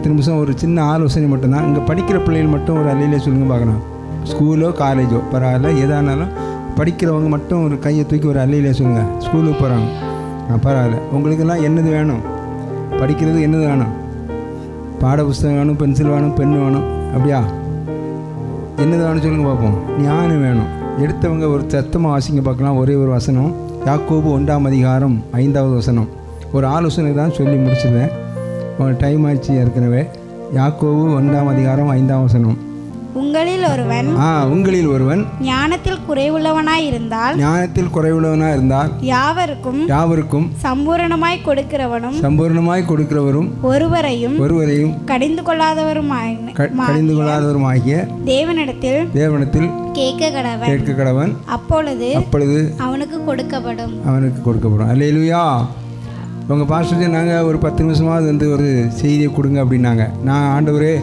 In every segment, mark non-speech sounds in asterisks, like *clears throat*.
பத்து நிமிஷம் ஒரு சின்ன ஆலோசனை மட்டும்தான். இங்கே படிக்கிற பிள்ளைகள் மட்டும் ஒரு அலையிலே சொல்லுங்க பார்க்கலாம் ஸ்கூலோ காலேஜோ பரவாயில்ல எதானாலும் படிக்கிறவங்க மட்டும் ஒரு கையை தூக்கி ஒரு அலையிலே சொல்லுங்கள் ஸ்கூலுக்கு போகிறாங்க ஆ பரவாயில்ல. உங்களுக்கெல்லாம் என்னது வேணும்? படிக்கிறது என்னது வேணும்? பாட புஸ்தகம் வேணும் பென்சில் வேணும் பென் வேணும் அப்படியா? என்னது வேணும் சொல்லுங்கள் பார்ப்போம். ஞானம் வேணும். எடுத்தவங்க ஒரு சத்தமாக வாசிங்க பார்க்கலாம். ஒரே ஒரு வசனம். யாக்கோபு ஒன்றாம் அதிகாரம் ஐந்தாவது வசனம். ஒரு ஆலோசனை தான் சொல்லி முடிச்சிருந்தேன். டைம் ஆச்சு ஏற்கனவே. யாக்கோபு ஒன்றாம் அதிகாரம் ஐந்தாம் வசனம். உங்களில் ஒருவன் ஆ உங்களில் ஒருவன் ஞானத்தில் குறைவுள்ளவனாய் இருந்தால் ஞானத்தில் குறைவுள்ளவனாக இருந்தால் யாவருக்கும் யாவருக்கும் சம்பூரணமாய் கொடுக்கிறவனும் சம்பூர்ணமாய் கொடுக்கிறவரும் ஒருவரையும் ஒருவரையும் கடிந்து கொள்ளாதவருமாய் கடிந்து கொள்ளாதவருமாகிய தேவனிடத்தில் தேவனத்தில் கேட்க கடவன் கேட்க கடவன் அப்பொழுது அப்பொழுது அவனுக்கு கொடுக்கப்படும். அவனுக்கு கொடுக்கப்படும். அல்லேலூயா. உங்கள் பாஸ்டர்ஜி நாங்கள் ஒரு பத்து நிமிஷமாவது வந்து ஒரு செய்தியை கொடுங்க அப்படின்னாங்க. நான் ஆண்டவரே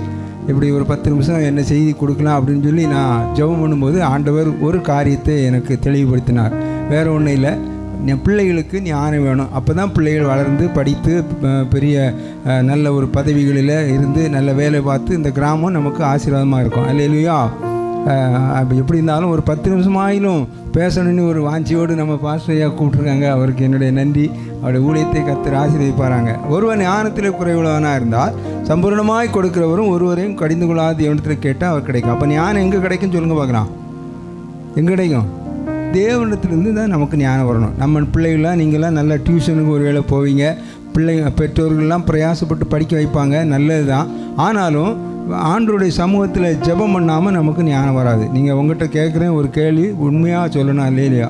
இப்படி ஒரு பத்து நிமிஷம் என்ன செய்தி கொடுக்கலாம் அப்படின்னு சொல்லி நான் ஜெபம் பண்ணும்போது ஆண்டவர் ஒரு காரியத்தை எனக்கு தெளிவுபடுத்தினார். வேறு ஒன்றும் இல்லை. என் பிள்ளைகளுக்கு ஞானம் வேணும். அப்போ தான் பிள்ளைகள் வளர்ந்து படித்து பெரிய நல்ல ஒரு பதவிகளில் இருந்து நல்ல வேலை பார்த்து இந்த கிராமம் நமக்கு ஆசீர்வாதமாக இருக்கும். அல்லேலூயா. அஹ் எப்படி இருந்தாலும் ஒரு பத்து நிமிஷமாயிலும் பேசணும்னு ஒரு வாஞ்சியோடு நம்ம பாஸ்டையாக கூப்பிட்ருக்காங்க அவருக்கு என்னுடைய நன்றி. அவருடைய ஊழியத்தை கத்தர் ஆசீர்வதிப்பாராங்க. ஒருவன் ஞானத்தில் குறைவுள்ளவனாக இருந்தால் சம்பூர்ணமாய் கொடுக்குறவரும் ஒருவரையும் கடிந்து கொள்ளாத எவனத்தில் கேட்டால் அவர் கிடைக்கும். அப்போ ஞானம் எங்கே கிடைக்கும் சொல்லுங்க பார்க்கலாம். எங்கே கிடைக்கும்? தேவனத்திலிருந்து தான் நமக்கு ஞானம் வரணும். நம்ம பிள்ளைகள்லாம் நீங்களாம் நல்ல டியூஷனுக்கு ஒரு வேளை போவீங்க. பிள்ளைங்க பெற்றோர்கள்லாம் பிரயாசப்பட்டு படிக்க வைப்பாங்க. நல்லது தான் ஆனாலும் ஆண்டருடைய சமூகத்தில் ஜெபம் பண்ணாமல் நமக்கு ஞானம் வராது. நீங்கள் உங்கள்கிட்ட கேட்குறேன் ஒரு கேள்வி உண்மையாக சொல்லணும் இல்லையா?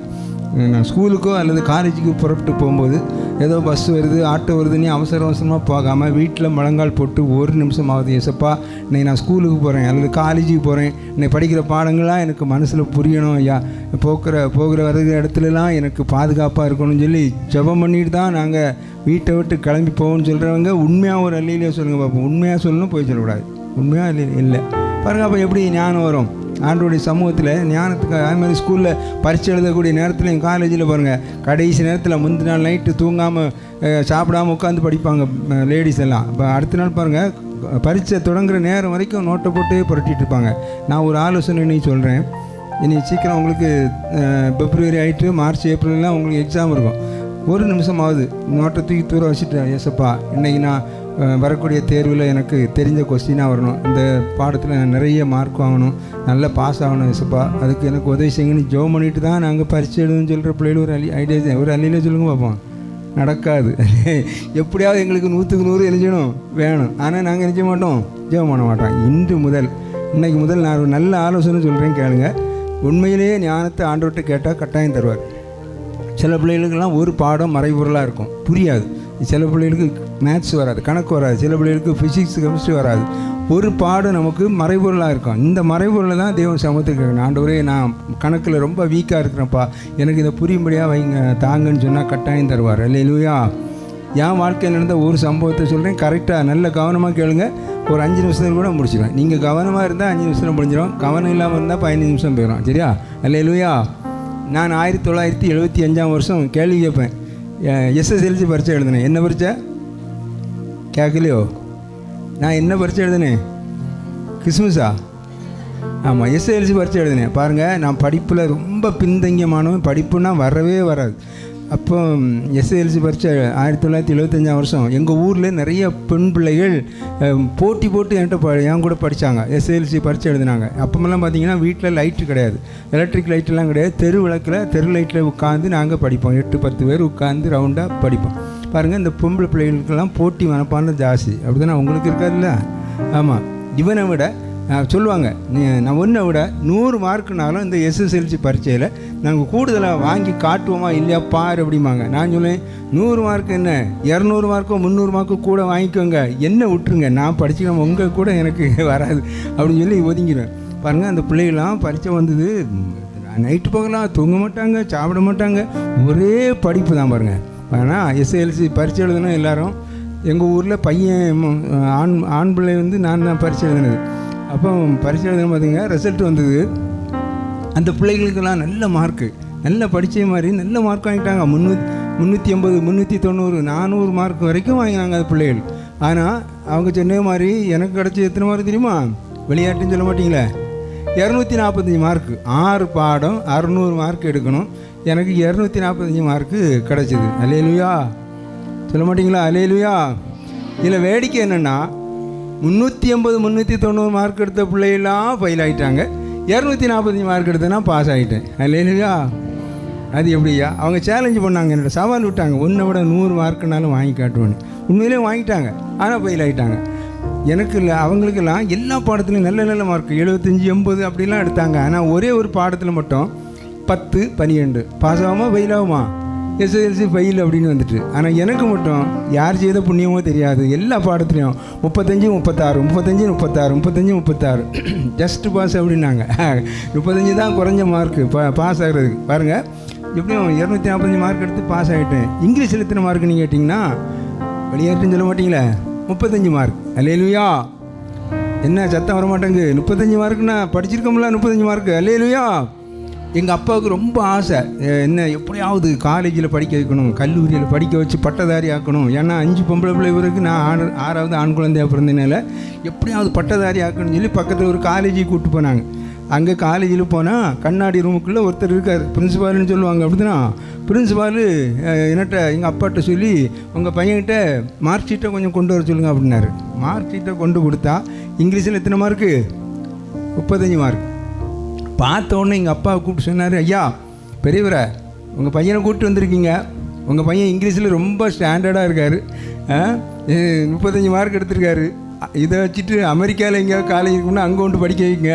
நான் ஸ்கூலுக்கோ அல்லது காலேஜுக்கு புறப்பட்டு போகும்போது ஏதோ பஸ் வருது ஆட்டோ வருதுன்னு அவசர அவசரமாக போகாமல் வீட்டில் முழங்கால் போட்டு ஒரு நிமிஷம் ஆகுது எசப்பா இன்னைக்கு நான் ஸ்கூலுக்கு போகிறேன் அல்லது காலேஜுக்கு போகிறேன் இன்னைக்கு படிக்கிற பாடங்கள்லாம் எனக்கு மனசில் புரியணும் ஐயா. போக்குற போகிற வருகிற இடத்துலலாம் எனக்கு பாதுகாப்பாக இருக்கணும்னு சொல்லி ஜெபம் பண்ணிட்டு தான் நாங்கள் வீட்டை விட்டு கிளம்பி போவோம்னு சொல்கிறவங்க உண்மையாக ஒரு அல்லையிலே சொல்லுங்கள் பார்ப்போம் உண்மையாக சொல்லணும் போய் சொல்லக்கூடாது. உண்மையாக இல்லை இல்லை. பாருங்க அப்போ எப்படி ஞானம் வரும்? ஆண்டோடைய சமூகத்தில் ஞானத்துக்கு அது மாதிரி ஸ்கூலில் பரீட்சை எழுதக்கூடிய நேரத்தில் காலேஜில் பாருங்கள் கடைசி நேரத்தில் முந்தின நாள் நைட்டு தூங்காமல் சாப்பிடாம உட்காந்து படிப்பாங்க லேடிஸ் எல்லாம். இப்போ அடுத்த நாள் பாருங்கள் பரீட்சை தொடங்குற நேரம் வரைக்கும் நோட்டை போட்டு புரட்டிட்டு இருப்பாங்க. நான் ஒரு ஆலோசனை நீ சொல்கிறேன் இனி சீக்கிரம் உங்களுக்கு பிப்ரவரி ஆகிட்டு மார்ச் ஏப்ரல்லாம் உங்களுக்கு எக்ஸாம் இருக்கும். ஒரு நிமிஷமாவது நோட்டை தூக்கி தூர வச்சுட்டேன் ஏசப்பா இன்றைக்கி நான் வரக்கூடிய தேர்வில் எனக்கு தெரிஞ்ச கொஸ்டினாக வரணும். இந்த பாடத்தில் நான் நிறைய மார்க் வாங்கணும். நல்லா பாஸ் ஆகணும் விசப்பா அதுக்கு எனக்கு உதவி செய்யுங்கன்னு ஜோ பண்ணிட்டு தான் நாங்கள் பரிச்சு எழுதுன்னு சொல்கிற பிள்ளைகள் ஒரு அலி ஐடியா ஒரு அள்ளியில் சொல்லுங்க பார்ப்போம் நடக்காது. *laughs* எப்படியாவது எங்களுக்கு நூற்றுக்கு நூறு எழுதணும் வேணும். ஆனால் நாங்கள் எழுத மாட்டோம். ஜெபம் பண்ண மாட்டோம். இன்று முதல் இன்றைக்கு முதல் நான் ஒரு நல்ல ஆலோசனை சொல்கிறேன் கேளுங்க. உண்மையிலேயே ஞானத்தை ஆண்டவர்கிட்ட கேட்டால் கட்டாயம் தருவார். சில பிள்ளைகளுக்கெல்லாம் ஒரு பாடம் மறைபொருளாக இருக்கும். புரியாது. சில பிள்ளைகளுக்கு மேத்ஸ் வராது கணக்கு வராது சில பிள்ளைகளுக்கு ஃபிசிக்ஸ் கெமிஸ்ட்ரி வராது. ஒரு பாடம் நமக்கு மறைபொருளாக இருக்கும். இந்த மறைபொருளை தான் தேவன் சமத்துக்கு ஆண்டவரே நான் கணக்கில் ரொம்ப வீக்காக இருக்கிறேன்ப்பா. எனக்கு இதை புரியும்படியாக வைங்க. தாங்கன்னு சொன்னால் கட்டாயம் தருவார். இல்லையா என் வாழ்க்கையில் நடந்த ஒரு சம்பவத்தை சொல்கிறேன் கரெக்டாக நல்ல கவனமாக கேளுங்க. ஒரு அஞ்சு நிமிஷத்தில் கூட முடிச்சிடுவேன் நீங்கள் கவனமாக இருந்தால் அஞ்சு நிமிஷத்தில் முடிஞ்சிடும் கவனம் இல்லாமல் இருந்தால் பதினஞ்சு நிமிஷம் போயிடும் சரியா? அல்ல நான் ஆயிரத்தி தொள்ளாயிரத்தி எழுபத்தி அஞ்சாம் வருஷம் கேள்வி கேட்பேன். எஸ்எஸ்எல்சி பரீட்சை எழுதினேன். என்ன பரீட்சை? கேட்கலையோ நான் என்ன பரீட்சை எழுதினேன்? கிறிஸ்மஸா ஆமாம் எஸ்எல்சி பரீட்சை எழுதினேன். பாருங்கள் நான் படிப்பில் ரொம்ப பின்தங்கியமானவன். படிப்புனா வரவே வராது. அப்போ எஸ்எல்சி பரீட்சை ஆயிரத்தி தொள்ளாயிரத்தி எழுபத்தஞ்சாம் வருஷம் எங்கள் ஊரில் நிறைய பெண் பிள்ளைகள் போட்டி போட்டு என்கிட்ட ப என் கூட படித்தாங்க எஸ்எல்சி பரீட்சை எழுதினாங்க. அப்போமெல்லாம் பார்த்தீங்கன்னா வீட்டில் லைட்டு கிடையாது. எலக்ட்ரிக் லைட்டெல்லாம் கிடையாது. தெரு விளக்கில் தெரு லைட்டில் உட்காந்து நாங்கள் படிப்போம். எட்டு பத்து பேர் உட்காந்து ரவுண்டாக படிப்போம். பாருங்கள் இந்த பொம்பளை பிள்ளைகளுக்கெல்லாம் போட்டி மனப்பான்மை ஜாஸ்தி. அப்படி தானே உங்களுக்கு இருக்காதுல்ல? ஆமாம் இவனை விட சொல்லுவாங்க. நீ நான் ஒன்றை விட நூறு மார்க்குனாலும் இந்த எஸ்எஸ்எல்சி பரீட்சையில் நாங்கள் கூடுதலாக வாங்கி காட்டுவோமா இல்லையா பாரு அப்படிம்பாங்க. நான் சொல்லுவேன் நூறு மார்க் என்ன? இரநூறு மார்க்கோ முந்நூறு மார்க்கோ கூட வாங்கிக்கோங்க. என்ன விட்டுருங்க? நான் படிச்சுக்கலாம் உங்கள் கூட எனக்கு *laughs* வராது. அப்படின்னு சொல்லி ஒதுங்கிடுவேன். பாருங்கள் அந்த பிள்ளைகள்லாம் பரீட்சை வந்தது. நைட்டு போகலாம் தூங்க மாட்டாங்க சாப்பிட மாட்டாங்க. ஒரே படிப்பு தான் பாருங்கள் ஆனால் எஸ்எல்சி பரீட்சை எழுதணும் எல்லாரும் எங்கள் ஊரில் பையன் ஆண் ஆண் பிள்ளை வந்து நான் தான் பரீட்சை எழுதினது. அப்போ பரீட்சை எழுதணும் பார்த்தீங்க ரிசல்ட் வந்தது. அந்த பிள்ளைகளுக்கெல்லாம் நல்ல மார்க்கு நல்ல படித்த மாதிரி நல்ல மார்க் வாங்கிட்டாங்க. முந்நூற்றி முந்நூற்றி ஐம்பது முந்நூற்றி தொண்ணூறு நானூறு மார்க் வரைக்கும் வாங்கினாங்க அந்த பிள்ளைகள். ஆனால் அவங்க சொன்ன மாதிரி எனக்கு கிடச்சி எத்தனை மார்க் தெரியுமா? விளையாட்டுன்னு சொல்ல மாட்டிங்களே? இரநூத்தி நாற்பத்தஞ்சு மார்க்கு ஆறு பாடம் அறநூறு மார்க் எடுக்கணும். எனக்கு இரநூத்தி நாற்பத்தஞ்சு மார்க்கு கிடச்சிது. அலையலுயா சொல்ல மாட்டிங்களா? அலையலுயா இதில் வேடிக்கை என்னென்னா முந்நூற்றி ஐம்பது முந்நூற்றி தொண்ணூறு மார்க் எடுத்த பிள்ளையெல்லாம் ஃபெயில் ஆகிட்டாங்க இரநூத்தி நாற்பத்தஞ்சு மார்க் எடுத்தேன்னா பாஸ் ஆகிட்டேன் இல்லையா அது எப்படியா? அவங்க சேலஞ்சு பண்ணாங்க என்னோட சவால் விட்டாங்க. ஒன்றை விட நூறு மார்க்குனாலும் வாங்கி காட்டுவேன்னு. உண்மையிலே வாங்கிட்டாங்க. ஆனால் ஃபெயில் ஆகிட்டாங்க எனக்கு இல்லை அவங்களுக்கெல்லாம் எல்லா பாடத்துலையும் நல்ல நல்ல மார்க் எழுபத்தஞ்சி எண்பது அப்படிலாம் எடுத்தாங்க. ஆனால் ஒரே ஒரு பாடத்தில் மட்டும் பத்து பனிரெண்டு. பாஸ் ஆகுமா ஃபெயில் ஆகுமா? எஸ்எஸ்எல்சி ஃபெயில் அப்படின்னு வந்துட்டு. ஆனால் எனக்கு மட்டும் யார் செய்த புண்ணியமோ தெரியாது. எல்லா பாடத்துலையும் முப்பத்தஞ்சு முப்பத்தாறு முப்பத்தஞ்சு முப்பத்தாறு முப்பத்தஞ்சு முப்பத்தாறு. *clears throat* ஜஸ்ட் பாஸ் அப்படின்னாங்க. *laughs* முப்பத்தஞ்சு தான் குறைஞ்ச மார்க்கு பா பாஸ் ஆகிறதுக்கு. பாருங்கள் எப்படியும் இரநூத்தி நாற்பத்தஞ்சு மார்க் எடுத்து பாஸ் ஆகிட்டேன் இங்கிலீஷில் எத்தனை மார்க்குன்னு கேட்டிங்கன்னா வெளியேற்றுன்னு சொல்ல மாட்டீங்களே? முப்பத்தஞ்சு மார்க் அலையிலுயா என்ன சத்தம் வர மாட்டேங்குது முப்பத்தஞ்சு மார்க்குன்னா படிச்சிருக்கோம்ல முப்பத்தஞ்சு மார்க்கு அலையிலுயா எங்கள் அப்பாவுக்கு ரொம்ப ஆசை. என்ன எப்படியாவது காலேஜில் படிக்க வைக்கணும் கல்லூரியில் படிக்க வச்சு பட்டதாரி ஆக்கணும் ஏன்னா அஞ்சு பொம்பளை பிள்ளை இவருக்கு நான் ஆறு ஆறாவது ஆண் குழந்தையாக பிறந்தனால எப்படியாவது பட்டதாரி ஆக்கணும்னு சொல்லி பக்கத்தில் ஒரு காலேஜுக்கு கூப்பிட்டு போனாங்க. அங்கே காலேஜில் போனால் கண்ணாடி ரூமுக்குள்ளே ஒருத்தர் இருக்கார். பிரின்ஸிபால்னு சொல்லுவாங்க அப்படின்னா பிரின்சிபாலு என்னட்ட எங்கள் அப்பாட்ட சொல்லி உங்கள் பையன்கிட்ட மார்க் ஷீட்டை கொஞ்சம் கொண்டு வர சொல்லுங்க அப்படின்னாரு. மார்க் ஷீட்டை கொண்டு கொடுத்தா இங்கிலீஷில் எத்தனை மார்க்கு முப்பத்தஞ்சு மார்க் பார்த்த உடனே எங்கள் அப்பாவை கூப்பிட்டு சொன்னார் ஐயா பெரியவரை உங்கள் பையனை கூப்பிட்டு வந்திருக்கீங்க. உங்கள் பையன் இங்கிலீஷில் ரொம்ப ஸ்டாண்டர்டாக இருக்கார். முப்பத்தஞ்சு மார்க் எடுத்திருக்காரு. இதை வச்சுட்டு அமெரிக்காவில் எங்கேயாவது காலேஜ் இருக்குன்னா அங்கே கொண்டு படிக்க வைங்க.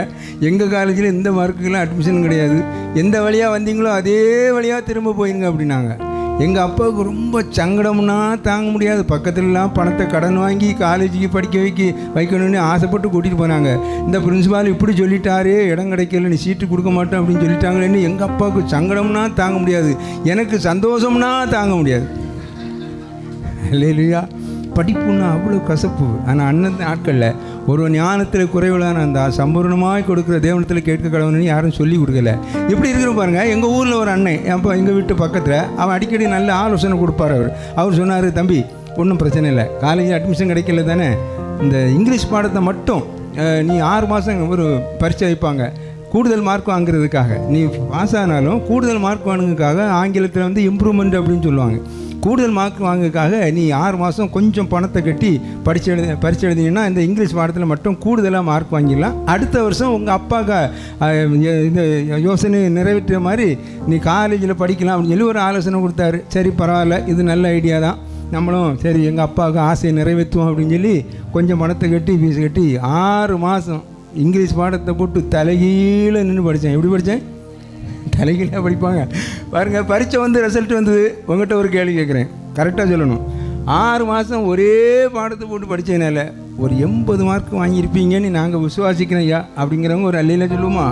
எங்கள் காலேஜில் எந்த மார்க்குக்கெல்லாம் அட்மிஷன் கிடையாது. எந்த வழியாக வந்தீங்களோ அதே வழியாக திரும்ப போயிருங்க அப்படின்னாங்க. எங்கள் அப்பாவுக்கு ரொம்ப சங்கடம்னா தாங்க முடியாது. பக்கத்துலலாம் பணத்தை கடன் வாங்கி காலேஜுக்கு படிக்க வைக்க வைக்கணும்னு ஆசைப்பட்டு கூட்டிகிட்டு போனாங்க. இந்த பிரின்ஸிபால் இப்படி சொல்லிட்டாரே இடம் கிடைக்கல நீ சீட்டு கொடுக்க மாட்டேன் அப்படின்னு சொல்லிட்டாங்களேன்னு எங்கள் அப்பாவுக்கு சங்கடம்னா தாங்க முடியாது. எனக்கு சந்தோஷம்னா தாங்க முடியாது. இல்லையா படிப்புன்னா அவ்வளோ கசப்பு. ஆனால் அண்ணன் நாட்களில் ஒரு ஞானத்தில் குறைவிலான அந்த சம்பூர்ணமாக கொடுக்குற தேவனத்தில் கேட்க கடவுள்னு யாரும் சொல்லி கொடுக்கல. எப்படி இருக்கிற பாருங்க எங்கள் ஊரில் ஒரு அண்ணன் அப்போ எங்கள் வீட்டு பக்கத்தில் அவன் அடிக்கடி நல்ல ஆலோசனை கொடுப்பார் அவர். அவர் சொன்னார் தம்பி ஒன்றும் பிரச்சனை இல்லை. காலேஜில் அட்மிஷன் கிடைக்கல தானே? இந்த இங்கிலீஷ் பாடத்தை மட்டும் நீ ஆறு மாதம் ஒரு பரீட்சை வைப்பாங்க. கூடுதல் மார்க் வாங்குறதுக்காக. நீ பாஸ் ஆனாலும் கூடுதல் மார்க் வாங்குறதுக்காக ஆங்கிலத்தில் வந்து இம்ப்ரூவ்மெண்ட் அப்படின்னு சொல்லுவாங்க. கூடுதல் மார்க் வாங்குறதுக்காக நீ ஆறு மாதம் கொஞ்சம் பணத்தை கட்டி படிச்சு எழுதி பரிச்சு எழுதினீங்கன்னா இந்த இங்கிலீஷ் பாடத்தில் மட்டும் கூடுதலாக மார்க் வாங்கிடலாம். அடுத்த வருஷம் உங்கள் அப்பாவுக்கு இந்த யோசனை நிறைவேற்ற மாதிரி நீ காலேஜில் படிக்கலாம் அப்படின்னு சொல்லி ஒரு ஆலோசனை கொடுத்தாரு. சரி பரவாயில்ல இது நல்ல ஐடியா தான். நம்மளும் சரி எங்கள் அப்பாவுக்கு ஆசையை நிறைவேற்றுவோம் அப்படின்னு சொல்லி கொஞ்சம் பணத்தை கட்டி ஃபீஸ் கட்டி ஆறு மாதம் இங்கிலீஷ் பாடத்தை போட்டு தலைகீழ நின்று படித்தேன் எப்படி படித்தேன் தலைகீழாக படிப்பாங்க. பாருங்கள் பரீட்சை வந்து ரிசல்ட் வந்தது. உங்கள்கிட்ட ஒரு கேள்வி கேட்குறேன் கரெக்டாக சொல்லணும். ஆறு மாதம் ஒரே பாடத்தை போட்டு படித்ததுனால ஒரு எண்பது மார்க் வாங்கியிருப்பீங்கன்னு நாங்கள் விசுவாசிக்கிறோம் ஐயா அப்படிங்கிறவங்க ஒரு அல்லையில சொல்லுவோமா?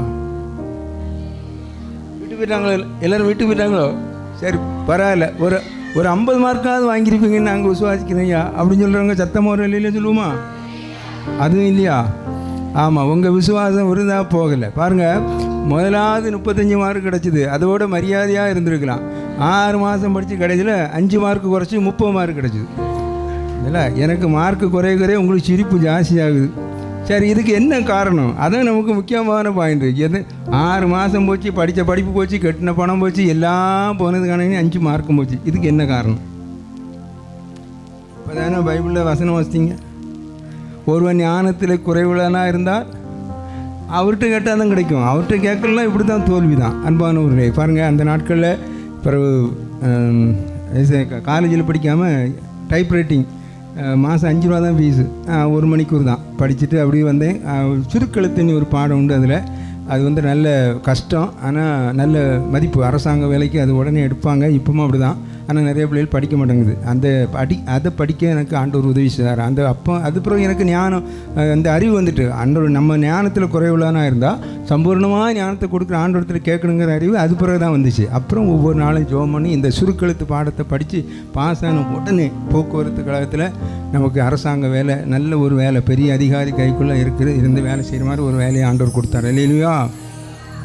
விட்டு போயிட்டாங்களோ? எல்லாரும் விட்டு போயிட்டாங்களோ? சரி பரவாயில்ல. ஒரு ஒரு ஐம்பது மார்க்காவது வாங்கியிருப்பீங்கன்னு நாங்கள் விசுவாசிக்கிறோம் ஐயா அப்படின்னு சொல்கிறவங்க சத்தமாக ஒரு இல்லையில சொல்லுவோமா? அதுவும் இல்லையா? ஆமாம் உங்கள் விசுவாசம் இருந்தால் போகலை. பாருங்கள் முதலாவது முப்பத்தஞ்சு மார்க் கிடச்சிது. அதோட மரியாதையாக இருந்திருக்கலாம். ஆறு மாதம் படித்து கடைசியில் அஞ்சு மார்க் குறைச்சி முப்பது மார்க் கிடச்சிது. இல்லை எனக்கு மார்க்கு குறைய குறைய உங்களுக்கு சிரிப்பு ஜாஸ்தியாகுது. சரி இதுக்கு என்ன காரணம்? அதான் நமக்கு முக்கியமான பாயிண்ட் எது? ஆறு மாதம் போச்சு படித்த படிப்பு போச்சு கட்டின பணம் போச்சு எல்லாம் போனதுக்கான அஞ்சு மார்க்கும் போச்சு. இதுக்கு என்ன காரணம்? இப்போ தானே பைபிளில் வசனம் வச்சிங்க ஒருவன் ஞானத்தில் குறைவுள்ளனா இருந்தால் அவர்கிட்ட கேட்டால் தான் கிடைக்கும். அவர்கிட்ட கேட்கலாம் இப்படி தான் தோல்வி தான் அன்பானவர்களே பாருங்கள் அந்த நாட்களில் பிறகு காலேஜில் படிக்காமல் டைப் ரைட்டிங் மாதம் அஞ்சு ரூபா தான் ஃபீஸு ஒரு மணிக்கூர் தான். படிச்சுட்டு அப்படியே வந்தேன். சுருக்கெழுத்துன்னு ஒரு பாடம் உண்டு அதில். அது வந்து நல்ல கஷ்டம். ஆனால் நல்ல மதிப்பு. அரசாங்க வேலைக்கு அது உடனே எடுப்பாங்க. இப்பவும் அப்படி தான் ஆனால் நிறைய பிள்ளைகள் படிக்க மாட்டேங்குது. அந்த படி அதை படிக்க எனக்கு ஆண்டவர் உதவி செய்தார். அந்த அப்போ அது பிறகு எனக்கு ஞானம் அந்த அறிவு வந்துட்டு ஆண்டவர் நம்ம ஞானத்தில் குறைவுள்ளனா இருந்தால் சம்பூர்ணமாக ஞானத்தை கொடுக்குற ஆண்டவரத்தில் கேட்கணுங்கிற அறிவு அது பிறகு தான் வந்துச்சு. அப்புறம் ஒவ்வொரு நாளும் ஜோம் பண்ணி இந்த சுருக்கெழுத்து பாடத்தை படித்து பாஸ் ஆன உடனே போக்குவரத்து கழகத்தில் நமக்கு அரசாங்க வேலை நல்ல ஒரு வேலை பெரிய அதிகாரி கைக்குள்ளே இருக்குது இருந்து வேலை செய்கிற மாதிரி ஒரு வேலையை ஆண்டவர் கொடுத்தார். இல்லையா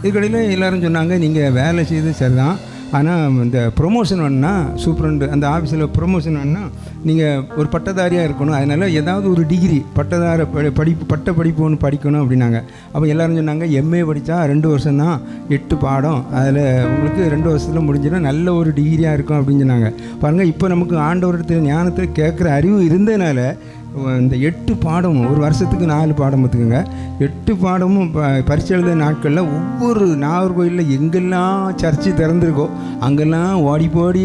இதுக்கடையில் எல்லோரும் சொன்னாங்க நீங்கள் வேலை செய்து சரிதான். ஆனால் இந்த ப்ரொமோஷன் வேணுன்னா சூப்பரண்டு அந்த ஆஃபீஸில் ப்ரொமோஷன் வேணுன்னா நீங்கள் ஒரு பட்டதாரியாக இருக்கணும். அதனால் ஏதாவது ஒரு டிகிரி பட்டதார ப- படிப்பு பட்ட படிப்பு ஒன்று படிக்கணும் அப்படின்னாங்க. அப்போ எல்லோரும் சொன்னாங்க எம்ஏ படித்தா ரெண்டு வருஷம் தான் எட்டு பாடம். அதில் உங்களுக்கு ரெண்டு வருஷத்தில் முடிஞ்சிடும். நல்ல ஒரு டிகிரியாக இருக்கும் அப்படின்னு சொன்னாங்க. பாருங்கள் இப்போ நமக்கு ஆண்டவரத்தில் ஞானத்தில் கேட்குற அறிவு இருந்ததுனால இந்த எட்டு பாடமும் ஒரு வருஷத்துக்கு நாலு பாடம் பார்த்துக்கோங்க எட்டு பாடமும் ப- எழுத நாட்களில் ஒவ்வொரு நாகர்கோயிலில் எங்கெல்லாம் சர்ச்சு திறந்துருக்கோ அங்கெல்லாம் ஓடி போடி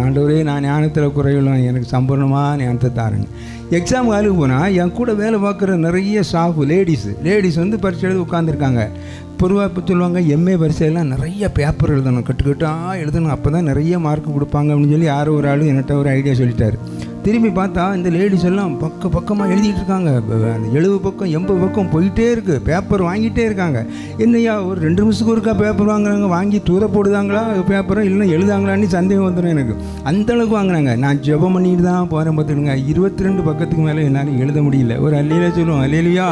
ஆண்டவரே நான் ஞானத்தில் குறையுள்ளேன் எனக்கு சம்பூர்ணமாக ஞானத்தை தாருங்க. எக்ஸாம் ஹாலுக்கு போனால் என் கூட வேலை பார்க்குற நிறைய ஸ்டாஃப் லேடிஸு லேடிஸ் வந்து பரீட்சை எழுதி உட்காந்துருக்காங்க பொதுவாக இப்போ சொல்லுவாங்க எம்ஏ வரிசையெல்லாம் நிறைய பேப்பர் எழுதணும். கட்டுக்கட்டாக எழுதணும். அப்போ தான் நிறைய மார்க் கொடுப்பாங்க அப்படின்னு சொல்லி யாரோ ஒரு ஆள் என்கிட்ட ஒரு ஐடியா சொல்லிட்டாரு. திரும்பி பார்த்தா இந்த லேடிஸ் எல்லாம் பக்க பக்கமாக எழுதிட்டு இருக்காங்க. அந்த எழுபது பக்கம் எண்பது பக்கம் போயிட்டே இருக்குது பேப்பர் வாங்கிட்டே இருக்காங்க. என்னய்யா ஒரு ரெண்டு நிமிஷத்துக்கு ஒருக்கா பேப்பர் வாங்குறாங்க. வாங்கி தூர போடுதாங்களா? பேப்பரை இல்லைன்னா எழுதாங்களான்னு சந்தேகம் வந்துடும் எனக்கு. அந்த அளவுக்கு வாங்குறாங்க. நான் ஜெபம் பண்ணிட்டு தான் போகிறேன் பார்த்துடுங்க இருபத்தி ரெண்டு பக்கத்துக்கு மேலே என்னால் எழுத முடியல. ஒரு அல்லையில சொல்லுவோம் அல்லையிலையா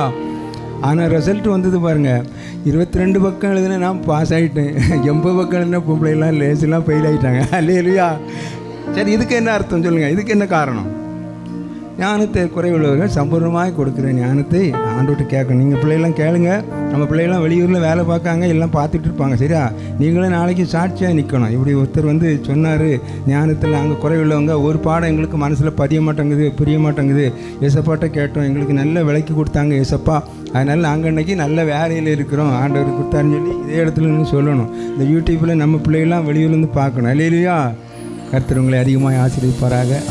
ஆனால் ரிசல்ட் வந்தது பாருங்கள் இருபத்தி ரெண்டு பக்கம் எழுதுனா நான் பாஸ் ஆகிட்டேன் *laughs* எண்பது பக்கம் எழுதினா பொம்பளைலாம் லேஸ்லாம் ஃபெயில் ஆகிட்டாங்க *laughs* அல்லையா சரி இதுக்கு என்ன அர்த்தம் சொல்லுங்கள் இதுக்கு என்ன காரணம்? ஞானத்தை குறைவுள்ளவர்கள் சம்பூர்ணமாக கொடுக்குற ஞானத்தை ஆண்டோட்டு கேட்கணும். நீங்கள் பிள்ளைகளாம் கேளுங்க. நம்ம பிள்ளைகளாம் வெளியூரில் வேலை பார்க்காங்க எல்லாம் பார்த்துட்டு இருப்பாங்க. சரியா? நீங்களும் நாளைக்கு சாட்சியாக நிற்கணும் இப்படி ஒருத்தர் வந்து சொன்னார் ஞானத்தில் அங்கே குறைவுள்ளவங்க ஒரு பாடம் எங்களுக்கு மனசில் பதிய மாட்டேங்குது புரிய மாட்டேங்குது. எசப்பாட்ட கேட்டோம் எங்களுக்கு நல்ல விலைக்கு கொடுத்தாங்க இசப்பா அதனால் நாங்கள் இன்றைக்கி நல்ல வேலையில் இருக்கிறோம். ஆண்டவர் கொடுத்தாருன்னு சொல்லி இதே இடத்துல சொல்லணும். இந்த யூடியூப்பில் நம்ம பிள்ளைகளாம் வெளியூர்லேருந்து பார்க்கணும். இல்லையா கர்த்தர் உங்களை அதிகமாக ஆசீர்வதிப்பாராக